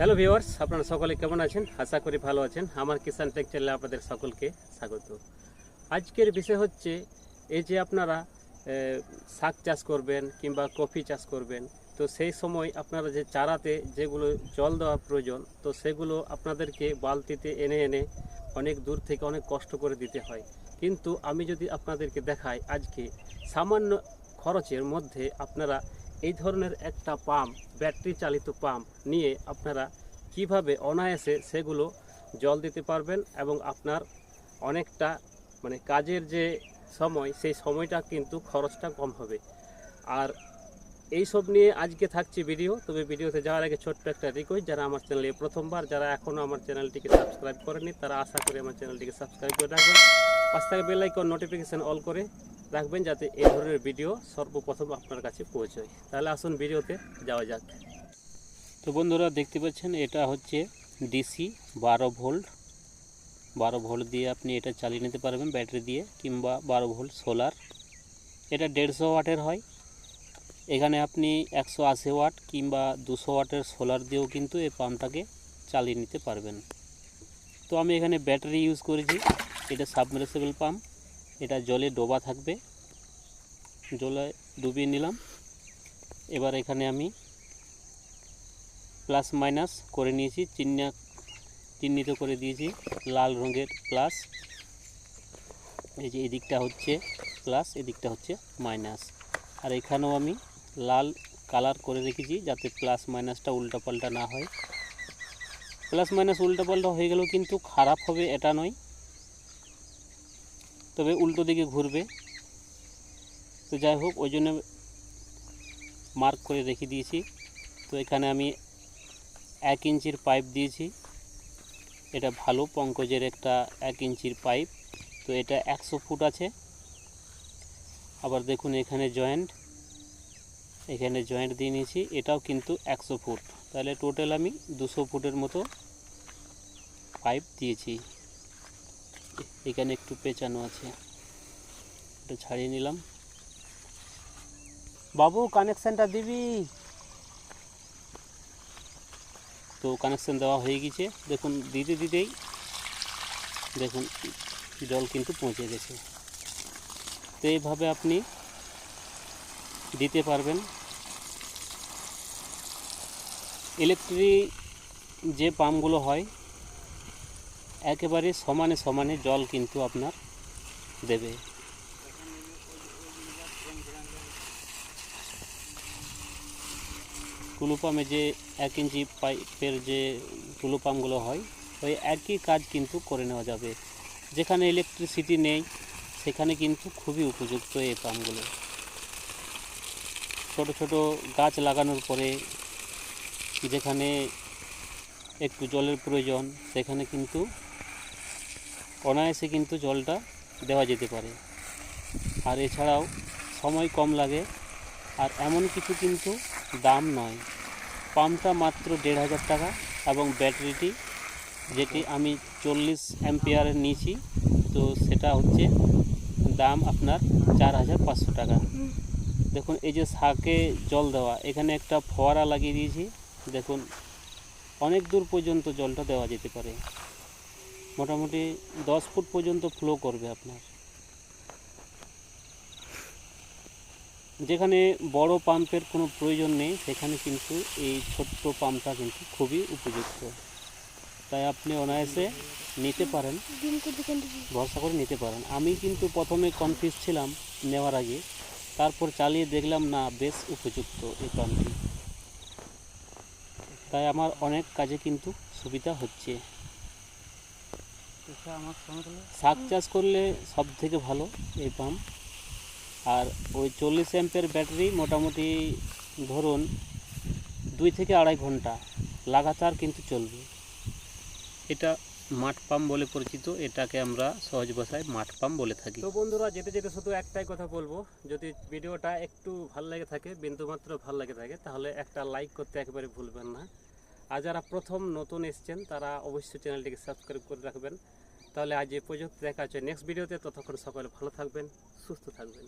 Hello viewers আপনারা সকলে কেমন আছেন? আশা করি ভালো আছেন। আমার কিষান টেক চ্যানেলে আপনাদের সকলকে স্বাগত। আজকের বিষয় হচ্ছে এই যে আপনারা শাক চাষ করবেন কিংবা কফি চাষ করবেন, তো সেই সময় আপনারা যে চারাতে যেগুলো জল দেওয়া প্রয়োজন, তো সেগুলো আপনাদেরকে বালতিতে এনে এনে অনেক দূর থেকে অনেক কষ্ট করে দিতে হয়। কিন্তু আমি যদি আপনাদেরকে দেখাই আজকে, সামান্য খরচের মধ্যে আপনারা এই ধরনের একটা পাম্প ব্যাটারি চালিত পাম্প নিয়ে আপনারা কীভাবে অনায়াসে সেগুলো জল দিতে পারবেন এবং আপনার অনেকটা মানে কাজের যে সময়, সেই সময়টা কিন্তু খরচটা কম হবে। আর এই সব নিয়ে আজকে থাকছে ভিডিও, তবে ভিডিওতে যাওয়ার আগে ছোট্ট একটা রিকোয়েস্ট যারা আমার চ্যানেলে প্রথমবার, যারা এখনও আমার চ্যানেলটিকে সাবস্ক্রাইব করেনি তারা আশা করি আমার চ্যানেলটিকে সাবস্ক্রাইব করে রাখবেন। পাঁচ থেকে বেল আইকন নোটিফিকেশান অল করে রাখবেন যাতে এই ধরনের ভিডিও সর্বপ্রথম আপনার কাছে পৌঁছয়। তাহলে আসুন ভিডিওতে যাওয়া যাক। তো বন্ধুরা, দেখতে পাচ্ছেন, এটা হচ্ছে ডিসি বারো ভোল্ট। বারো ভোল্ট দিয়ে আপনি এটা চালিয়ে নিতে পারবেন ব্যাটারি দিয়ে, কিংবা বারো ভোল্ট সোলার। এটা দেড়শো ওয়াটের হয়। এখানে আপনি একশো আশি ওয়াট কিংবা দুশো ওয়াটের সোলার দিয়েও কিন্তু এই পাম্পটাকে চালিয়ে নিতে পারবেন। তো আমি এখানে ব্যাটারি ইউজ করেছি। এটা সাবমার্সিবল পাম্প এটা জলে ডোবা থাকবে। জলে ডুবিয়ে নিলাম। এবার এখানে আমি প্লাস মাইনাস করে নিয়েছি, চিহ্ন চিহ্নিত করে দিয়েছি লাল রঙের প্লাস। এই যে এদিকটা হচ্ছে প্লাস, এদিকটা হচ্ছে মাইনাস। আর এখানেও আমি লাল কালার করে রেখেছি যাতে প্লাস মাইনাসটা উল্টাপাল্টা না হয়। প্লাস মাইনাস উল্টাপাল্টা হয়ে গেলেও কিন্তু খারাপ হবে এটা নয়। তবে উল্টো দিকে ঘুরবে। তো যাই হোক, ওই জন্য মার্ক করে রেখে দিয়েছি। তো এখানে আমি এক ইঞ্চির পাইপ দিয়েছি। এটা ভালো, পঙ্কজের একটা এক ইঞ্চির পাইপ তো এটা একশো ফুট আছে। আবার দেখুন এখানে জয়েন্ট এখানে জয়েন্ট দিয়ে নিয়েছি। এটাও কিন্তু একশো ফুট। তাহলে টোটাল আমি দুশো ফুটের মতো পাইপ দিয়েছি। এখানে একটু পেঁচানো আছে। এটা ছাড়িয়ে নিলাম। বাবু কানেকশানটা দিবি? তো কানেকশান দেওয়া হয়ে গেছে। দেখুন, দিতে দিতেই দেখুন, জল কিন্তু পৌঁছে গেছে। তো এইভাবে আপনি দিতে পারবেন। ইলেকট্রিক যে পাম্পগুলো হয় একেবারে সমানে সমানে জল কিন্তু আপনার দেবে। টুলু পাম্পে যে এক ইঞ্চি পাইপের যে টুলু পাম্পগুলো হয়, ওই একই কাজ কিন্তু করে নেওয়া যাবে। যেখানে ইলেকট্রিসিটি নেই, সেখানে কিন্তু খুবই উপযুক্ত এই পাম্পগুলো ছোট ছোট গাছ লাগানোর পরে যেখানে একটু জলের প্রয়োজন, সেখানে কিন্তু অনায়াসে কিন্তু জলটা দেওয়া যেতে পারে। আর এছাড়াও সময় কম লাগে, আর এমন কিছু কিন্তু দাম নয়। পাম্পটা মাত্র দেড় হাজার টাকা এবং ব্যাটারিটি যেটি আমি চল্লিশ অ্যাম্পিয়ারের নিয়েছি, তো সেটা হচ্ছে দাম আপনার চার হাজার পাঁচশো টাকা। দেখুন, এই যে শাকে জল দেওয়া, এখানে একটা ফোয়ারা লাগিয়ে দিয়েছি। দেখুন, অনেক দূর পর্যন্ত জলটা দেওয়া যেতে পারে। মোটামুটি দশ ফুট পর্যন্ত ফ্লো করবে আপনার। যেখানে বড় পাম্পের কোনো প্রয়োজন নেই, সেখানে কিন্তু এই ছোট্ট পাম্পটা কিন্তু খুবই উপযুক্ত। তাই আপনি অনায়াসে নিতে পারেন। ভরসা করে নিতে পারেন। আমি কিন্তু প্রথমে কনফিউজ ছিলাম নেওয়ার আগে। তারপর চালিয়ে দেখলাম, না, বেশ উপযুক্ত এই পাম্পটি। তাই আমার অনেক কাজে কিন্তু সুবিধা হচ্ছে। শাক চাষ করলে সব থেকে ভালো এই পাম্প। আর ওই চল্লিশ অ্যাম্পের ব্যাটারি মোটামুটি ধরুন দুই থেকে আড়াই ঘণ্টা লাগাতার কিন্তু চলবে। এটা মাঠ পাম্প বলে পরিচিত, এটাকে আমরা সহজ ভাষায় মাঠ পাম্প বলে থাকি। তো বন্ধুরা, যেতে যেতে শুধু একটাই কথা বলব, যদি ভিডিওটা একটু ভালো লেগে থাকে বিন্দুমাত্র ভালো লাগে থাকে, তাহলে একটা লাইক করতে একেবারে ভুলবেন না। আর যারা প্রথম নতুন এসছেন, তারা অবশ্যই চ্যানেলটিকে সাবস্ক্রাইব করে রাখবেন। তাহলে আজ এ পর্যন্ত দেখা হচ্ছে নেক্সট ভিডিওতে। ততক্ষণ সকলে ভালো থাকবেন সুস্থ থাকবেন।